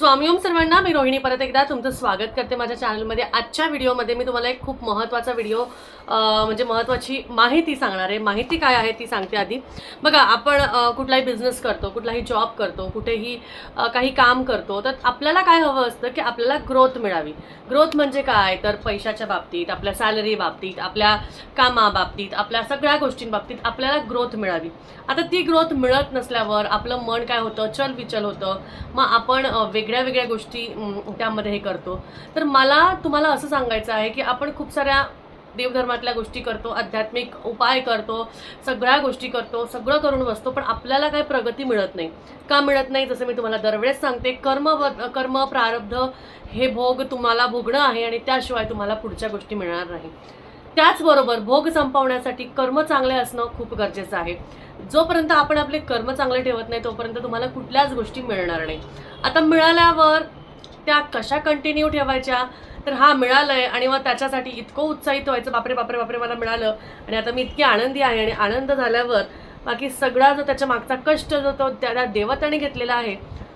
स्वामी ओम सर्वांना मी रोहिणी परत एकदा तुमचं स्वागत करते माझ्या चॅनलमध्ये. आजच्या व्हिडिओमध्ये मी तुम्हाला एक खूप महत्त्वाचा व्हिडिओ म्हणजे महत्त्वाची माहिती सांगणार आहे. माहिती काय आहे ती सांगते आधी. बघा आपण कुठलाही बिझनेस करतो कुठलाही जॉब करतो कुठेही काही काम करतो तर आपल्याला काय हवं असतं की आपल्याला ग्रोथ मिळावी. ग्रोथ म्हणजे काय? तर पैशाच्या बाबतीत आपल्या सॅलरी बाबतीत आपल्या कामाबाबतीत आपल्या सगळ्या गोष्टींबाबतीत आपल्याला ग्रोथ मिळावी. आता ती ग्रोथ मिळत नसल्यावर आपलं मन काय होतं? चल विचल होतं. मग आपण वेग वेगळ्या वेगळ्या गोष्टी त्यामध्ये हे करतो. तर मला तुम्हाला असं सांगायचं आहे की आपण खूप साऱ्या देवधर्मातल्या गोष्टी करतो आध्यात्मिक उपाय करतो सगळ्या गोष्टी करतो सगळं करून बसतो पण आपल्याला काही प्रगती मिळत नाही. का मिळत नाही? जसं मी तुम्हाला दरवेळेस सांगते कर्म कर्म प्रारब्ध हे भोग तुम्हाला भोगणं आहे आणि त्याशिवाय तुम्हाला पुढच्या गोष्टी मिळणार नाही. त्याचबरोबर भोग संपवण्यासाठी कर्म चांगले असणं खूप गरजेचं आहे. जोपर्यंत आपण आपले कर्म चांगले ठेवत नाही तोपर्यंत तुम्हाला कुठल्याच गोष्टी मिळणार नाही. आता मिळाल्यावर त्या कशा कंटिन्यू ठेवायच्या? तर हा मिळालंय आणि मग त्याच्यासाठी इतकं उत्साहित व्हायचं बापरे बापरे बापरे मला मिळालं. आणि आता मी इतकी आनंदी आहे आणि आनंद झाल्यावर बाकी सगळा जो त्याच्या मागचा कष्ट जो तो त्या देवताने घेतलेला आहे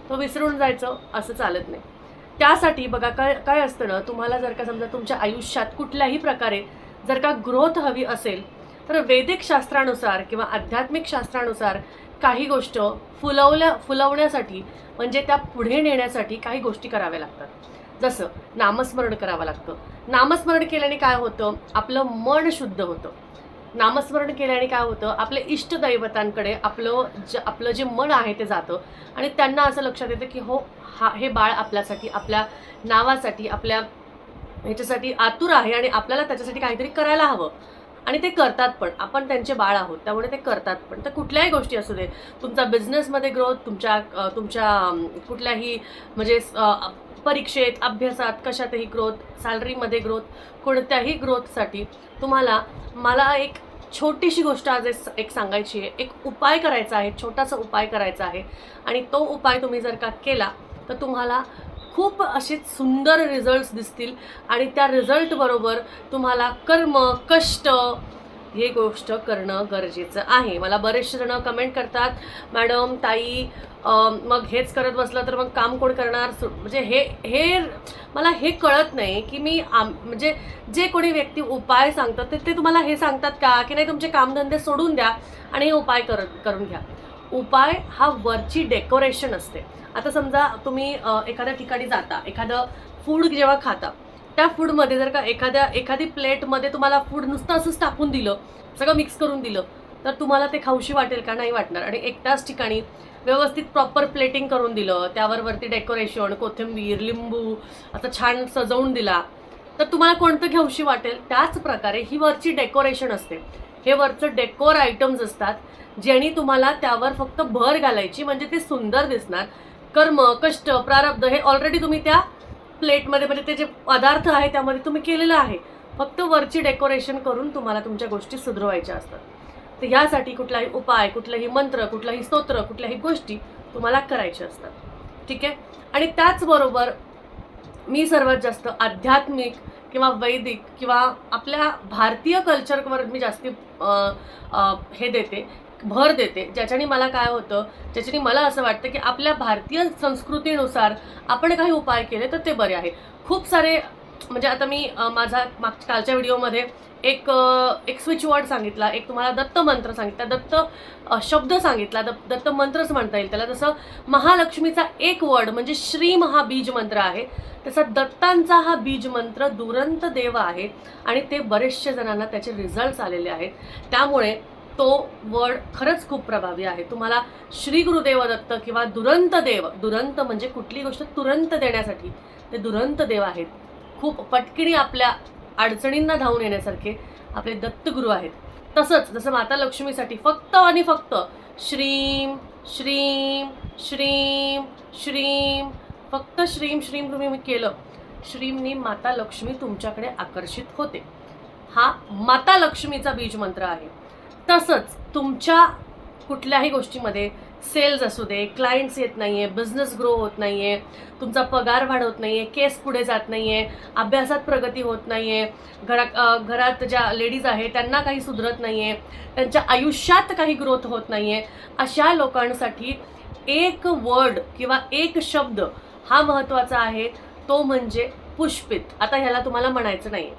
तो विसरून जायचं असं चालत नाही. त्यासाठी बघा काय काय असतं ना तुम्हाला जर का समजा तुमच्या आयुष्यात कुठल्याही प्रकारे जर का ग्रोथ हवी असेल तर वैदिक शास्त्रानुसार किंवा आध्यात्मिक शास्त्रानुसार काही गोष्ट फुलवल्या फुलवण्यासाठी म्हणजे त्या पुढे नेण्यासाठी काही गोष्टी कराव्या लागतात. जसं नामस्मरण करावं लागतं. नामस्मरण केल्याने काय होतं? आपलं मन शुद्ध होतं. नामस्मरण केल्याने काय होतं? आपल्या इष्टदैवतांकडे आपलं ज आपलं जे मन आहे ते जातं. आणि त्यांना असं लक्षात येतं की हो हा हे बाळ आपल्यासाठी आपल्या नावासाठी आपल्या ह्याच्यासाठी आतुर आहे आणि आपल्याला त्याच्यासाठी काहीतरी करायला हवं. आणि ते करतात पण. आपण त्यांचे बाळ आहोत त्यामुळे ते करतात पण. तर कुठल्याही गोष्टी असू दे. तुमचा बिझनेसमध्ये ग्रोथ तुमच्या तुमच्या कुठल्याही म्हणजे परीक्षेत अभ्यासात कशातही ग्रोथ सॅलरीमध्ये ग्रोथ कोणत्याही ग्रोथसाठी तुम्हाला मला एक छोटीशी गोष्ट आज एक सांगायची आहे. एक उपाय करायचा आहे छोटासा उपाय करायचा आहे. आणि तो उपाय तुम्ही जर का केला तर तुम्हाला खूप असे सुंदर रिझल्ट्स दिसतील. आणि त्या रिझल्टबरोबर तुम्हाला कर्म कष्ट हे गोष्ट करणं गरजेचं आहे. मला बरेचसे जण कमेंट करतात मॅडम ताई मग हेच करत बसलं तर मग काम कोण करणार? सु- म्हणजे हे हे मला हे कळत नाही की मी आम म्हणजे जे कोणी व्यक्ती उपाय सांगतात ते ते तुम्हाला हे सांगतात का? की नाही तुमचे कामधंदे सोडून द्या आणि हे उपाय करत करून घ्या. उपाय हा वरची डेकोरेशन असते. आता समजा तुम्ही एखाद्या ठिकाणी जाता एखादं फूड जेव्हा खाता त्या फूडमध्ये जर का एखाद्या एखादी प्लेटमध्ये तुम्हाला फूड नुसतं असंच टाकून दिलं सगळं मिक्स करून दिलं तर तुम्हाला ते खाऊशी वाटेल का नाही वाटणार. आणि एकट्याच ठिकाणी व्यवस्थित प्रॉपर प्लेटिंग करून दिलं त्यावर वरती डेकोरेशन कोथिंबीर लिंबू असं छान सजवून दिला तर तुम्हाला कोणतं घेऊशी वाटेल? त्याच प्रकारे ही वरची डेकोरेशन असते. हे वरचं डेकोर आयटम्स असतात ज्यांनी तुम्हाला त्यावर फक्त भर घालायची म्हणजे ते सुंदर दिसणार. कर्म कष्ट प्रारब्ध हे ऑलरेडी तुम्ही त्या प्लेटमध्ये म्हणजे ते जे पदार्थ आहे त्यामध्ये तुम्ही केलेलं आहे. फक्त वरची डेकोरेशन करून तुम्हाला तुमच्या गोष्टी सुधरवायच्या असतात. तर ह्यासाठी कुठलाही उपाय कुठलाही मंत्र कुठलाही स्तोत्र कुठल्याही गोष्टी तुम्हाला करायच्या असतात. ठीक आहे? आणि त्याचबरोबर मी सर्वात जास्त आध्यात्मिक किंवा वैदिक किंवा आपल्या भारतीय कल्चरवर मी जास्ती हे देते. भर देते ज्याच्याने मला काय होतं ज्याच्याने मला असं वाटतं की आपल्या भारतीय संस्कृतीनुसार आपण काही उपाय केले तर ते बरे आहे. खूप सारे म्हणजे आता मी माझा मागच्या कालच्या व्हिडिओमध्ये एक एक स्विच वर्ड सांगितला एक तुम्हाला दत्त मंत्र सांगितला दत्त शब्द सांगितला दत्त दत्त मंत्रच म्हणता येईल त्याला. जसं महालक्ष्मीचा एक वर्ड म्हणजे श्री महाबीज मंत्र आहे तसा दत्तांचा हा बीज मंत्र दुरंत देव आहे आणि ते बरेचशे जणांना त्याचे रिझल्ट्स आलेले आहेत. त्यामुळे तो वर्ड खरंच खूप प्रभावी आहे. तुम्हाला श्री गुरुदेव दत्त किंवा दुरंत देव दुरंत म्हणजे कुठली गोष्ट तुरंत देण्यासाठी ते दुरंत देव आहेत. खूप पटकिणी आपल्या अडचणींना धावून येण्यासारखे आपले दत्तगुरू आहेत. तसंच जसं माता लक्ष्मीसाठी फक्त आणि फक्त श्रीम श्रीम श्रीम श्रीम फक्त श्रीम श्रीम तुम्ही केलं श्रीमनी माता लक्ष्मी तुमच्याकडे आकर्षित होते. हा माता लक्ष्मीचा बीज मंत्र आहे. तसंच तुमच्या कुठल्याही गोष्टीमध्ये सेल्स असू दे क्लायंट्स येत नाही आहे बिझनेस ग्रो होत नाही आहे तुमचा पगार वाढवत नाही आहे केस पुढे जात नाही आहे अभ्यासात प्रगती होत नाही आहे घरात घरात ज्या लेडीज आहे त्यांना काही सुधरत नाही आहे त्यांच्या आयुष्यात काही ग्रोथ होत नाही आहे अशा लोकांसाठी एक वर्ड किंवा एक शब्द हा महत्त्वाचा आहे तो म्हणजे पुष्पित. आता ह्याला तुम्हाला म्हणायचं नाही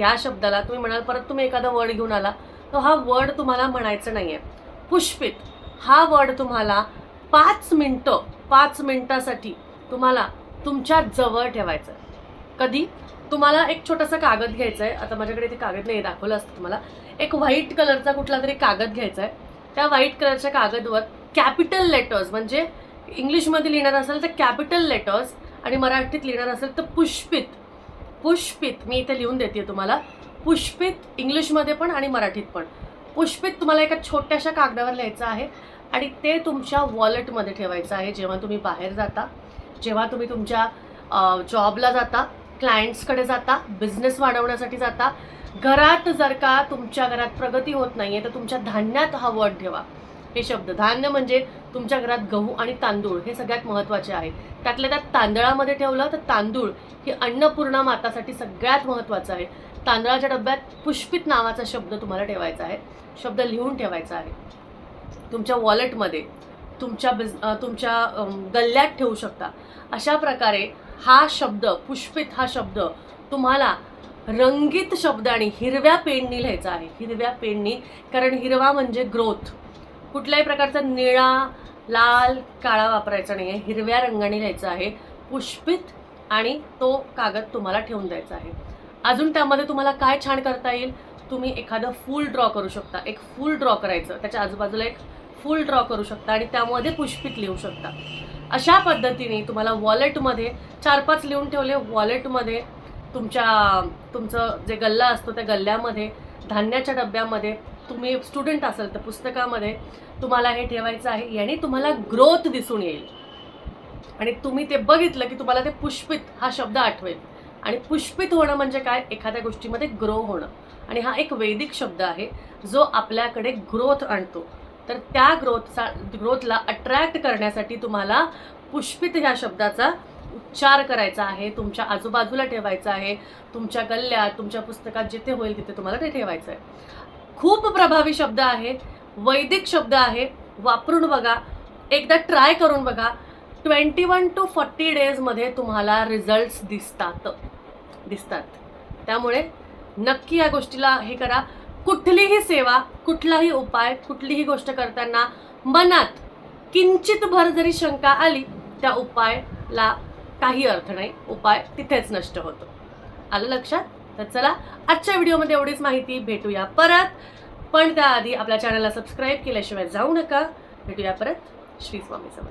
या शब्दाला तुम्ही म्हणाल परत तुम्ही एखादा वर्ड घेऊन आला तो हा वर्ड तुम्हाला म्हणायचं नाही आहे पुष्पित हा वर्ड तुम्हाला पाच मिनटं पाच मिनटासाठी तुम्हाला तुमच्या जवळ ठेवायचं आहे कधी? तुम्हाला एक छोटासा कागद घ्यायचा आहे आता माझ्याकडे ते कागद नाही दाखवलं असतं तुम्हाला. एक व्हाईट कलरचा कुठला तरी कागद घ्यायचा आहे त्या व्हाईट कलरच्या कागदवर कॅपिटल लेटर्स म्हणजे इंग्लिशमध्ये लिहिणार असेल तर कॅपिटल लेटर्स आणि मराठीत लिहिणार असेल तर पुष्पित. पुष्पित मी इथे लिहून देते तुम्हाला. पुष्पित इंग्लिशमध्ये पण आणि मराठीत पण. पुष्पित तुम्हाला एका छोट्याशा कागदावर लिहायचं आहे आणि ते तुमच्या वॉलेटमध्ये ठेवायचं आहे जेव्हा तुम्ही बाहेर जाता जेव्हा तुम्ही तुमच्या जॉबला जाता क्लायंट्सकडे जाता बिझनेस वाढवण्यासाठी जाता घरात जर का तुमच्या घरात प्रगती होत नाही आहे तर तुमच्या धान्यात हा वट ठेवा. हे शब्द धान्य म्हणजे तुमच्या घरात गहू आणि तांदूळ हे सगळ्यात महत्त्वाचे आहे. त्यातल्या त्यात तांदळामध्ये ठेवलं तर तांदूळ ही अन्नपूर्णा मातासाठी सगळ्यात महत्त्वाचं आहे. तांदळाच्या डब्यात पुष्पित नावाचा शब्द तुम्हाला ठेवायचा आहे. शब्द लिहून ठेवायचा आहे. तुमच्या वॉलेटमध्ये तुमच्या बिझ तुमच्या गल्ल्यात ठेवू शकता. अशा प्रकारे हा शब्द पुष्पित हा शब्द तुम्हाला रंगीत शब्द आणि हिरव्या पेननी लिहायचा आहे. हिरव्या पेननी कारण हिरवा म्हणजे ग्रोथ. कुठल्याही प्रकारचा निळा लाल काळा वापरायचा नाही आहे हिरव्या रंगाने लिहायचा आहे. पुष्पित आणि तो कागद तुम्हाला ठेवून द्यायचा आहे. अजून त्यामध्ये तुम्हाला काय छान करता येईल तुम्ही एखादं फूल ड्रॉ करू शकता. एक फूल ड्रॉ करायचं. त्याच्या आजूबाजूला एक फूल ड्रॉ करू शकता आणि त्यामध्ये पुष्पित लिहू शकता. अशा पद्धतीने तुम्हाला वॉलेटमध्ये चार पाच लिहून ठेवले. वॉलेटमध्ये तुमच्या तुमचं जे गल्ला असतो त्या गल्ल्यामध्ये धान्याच्या डब्यामध्ये तुम्ही स्टुडंट असाल तर पुस्तकामध्ये तुम्हाला हे ठेवायचं आहे. याने तुम्हाला ग्रोथ दिसून येईल. आणि तुम्ही ते बघितलं की तुम्हाला ते पुष्पित हा शब्द आठवेल. आणि पुष्पित होणं म्हणजे काय? एखाद्या गोष्टीमध्ये ग्रो होणं. आणि हा एक वैदिक शब्द आहे जो आपल्याकडे ग्रोथ आणतो. तर त्या ग्रोथचा ग्रोथला अट्रॅक्ट करण्यासाठी तुम्हाला पुष्पित ह्या शब्दाचा उच्चार करायचा आहे तुमच्या आजूबाजूला ठेवायचा आहे तुमच्या गल्ल्यात तुमच्या पुस्तकात जिथे होईल तिथे तुम्हाला ते ठेवायचं आहे. खूप प्रभावी शब्द आहे वैदिक शब्द आहे वापरून बघा. एकदा ट्राय करून बघा. ट्वेंटी वन टू फोर्टी डेजमध्ये तुम्हाला रिझल्ट्स दिसतात. दिसतात. त्यामुळे नक्की या गोष्टीला हे करा. कुठलीही सेवा कुठलाही उपाय कुठलीही गोष्ट करताना मनात किंचित भर जरी शंका आली त्या उपायला काही अर्थ नाही. उपाय तिथेच नष्ट होतो. आलं लक्षात? तर चला आजच्या व्हिडिओमध्ये एवढीच माहिती. भेटूया परत. पण त्याआधी आपल्या चॅनलला सबस्क्राईब केल्याशिवाय जाऊ नका. भेटूया परत. श्री स्वामी समर्थ.